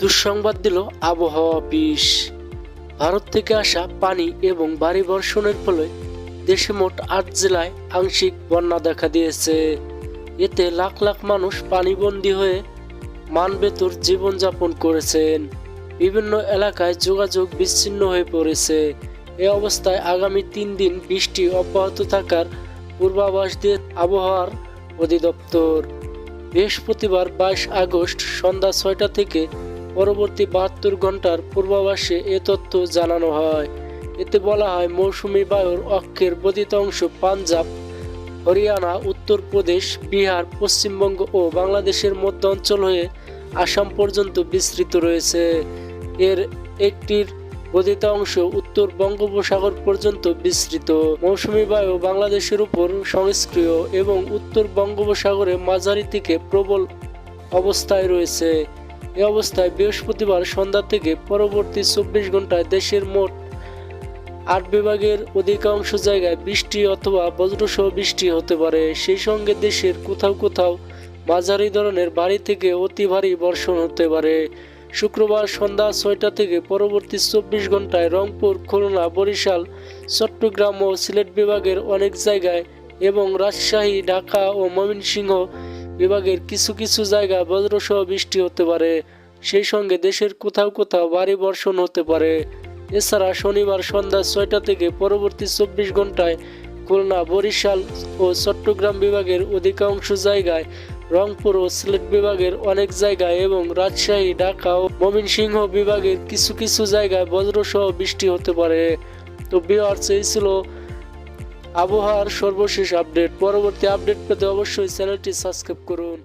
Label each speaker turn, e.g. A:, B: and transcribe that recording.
A: দুঃসংবাদ দিল আবহাওয়া অফিস। ভারত থেকে আসা পানি এবং ভারী বর্ষণের ফলে দেশে মোট আট জেলায় আংশিক বন্যা দেখা দিয়েছে। এতে লাখ লাখ মানুষ পানিবন্দী হয়ে মানবেতর জীবনযাপন করেছেন। বিভিন্ন এলাকায় যোগাযোগ বিচ্ছিন্ন হয়ে পড়েছে। এ অবস্থায় আগামী তিন দিন বৃষ্টি অব্যাহত থাকার পূর্বাভাস দিয়ে আবহাওয়ার অধিদপ্তর। বৃহস্পতিবার বাইশ আগস্ট সন্ধ্যা ছয়টা থেকে পরবর্তী বাহাত্তর ঘণ্টার পূর্বাভাসে এ তথ্য জানানো হয়। এতে বলা হয়, মৌসুমি বায়ুর অক্ষের বর্ধিত অংশ পাঞ্জাব, হরিয়ানা, উত্তরপ্রদেশ, বিহার, পশ্চিমবঙ্গ ও বাংলাদেশের মধ্য অঞ্চল হয়ে আসাম পর্যন্ত বিস্তৃত রয়েছে। এর একটির বর্ধিত অংশ উত্তর বঙ্গোপসাগর পর্যন্ত বিস্তৃত। মৌসুমি বায়ু বাংলাদেশের উপর সংস্ক্রিয় এবং উত্তর বঙ্গোপসাগরে মাঝারি থেকে প্রবল অবস্থায় রয়েছে। এ অবস্থায় বৃহস্পতিবার সন্ধ্যা থেকে পরবর্তী চব্বিশ ঘন্টায় দেশের মোট আট বিভাগের অধিকাংশ জায়গায় বৃষ্টি অথবা বজ্রসহ বৃষ্টি হতে পারে। সেই সঙ্গে দেশের কোথাও কোথাও মাঝারি ধরনের ভারী থেকে অতি ভারী বর্ষণ হতে পারে। শুক্রবার সন্ধ্যা ছয়টা থেকে পরবর্তী চব্বিশ ঘন্টায় রংপুর, খুলনা, বরিশাল, চট্টগ্রাম ও সিলেট বিভাগের অনেক জায়গায় এবং রাজশাহী, ঢাকা ও ময়মনসিংহ বিভাগের কিছু কিছু জায়গায় বজ্রসহ বৃষ্টি হতে পারে। সেই সঙ্গে দেশের কোথাও কোথাও ভারী বর্ষণ হতে পারে। এছাড়া শনিবার সন্ধ্যা ছয়টা থেকে পরবর্তী চব্বিশ ঘন্টায় খুলনা, বরিশাল ও চট্টগ্রাম বিভাগের অধিকাংশ জায়গায়, রংপুর ও সিলেট বিভাগের অনেক জায়গায় এবং রাজশাহী, ঢাকা ও ময়মনসিংহ বিভাগের কিছু কিছু জায়গায় বজ্রসহ বৃষ্টি হতে পারে। তো বিহার এই ছিল আবহাওয়ার সর্বশেষ আপডেট পরবর্তী আপডেট পেতে অবশ্যই চ্যানেলটি সাবস্ক্রাইব করুন।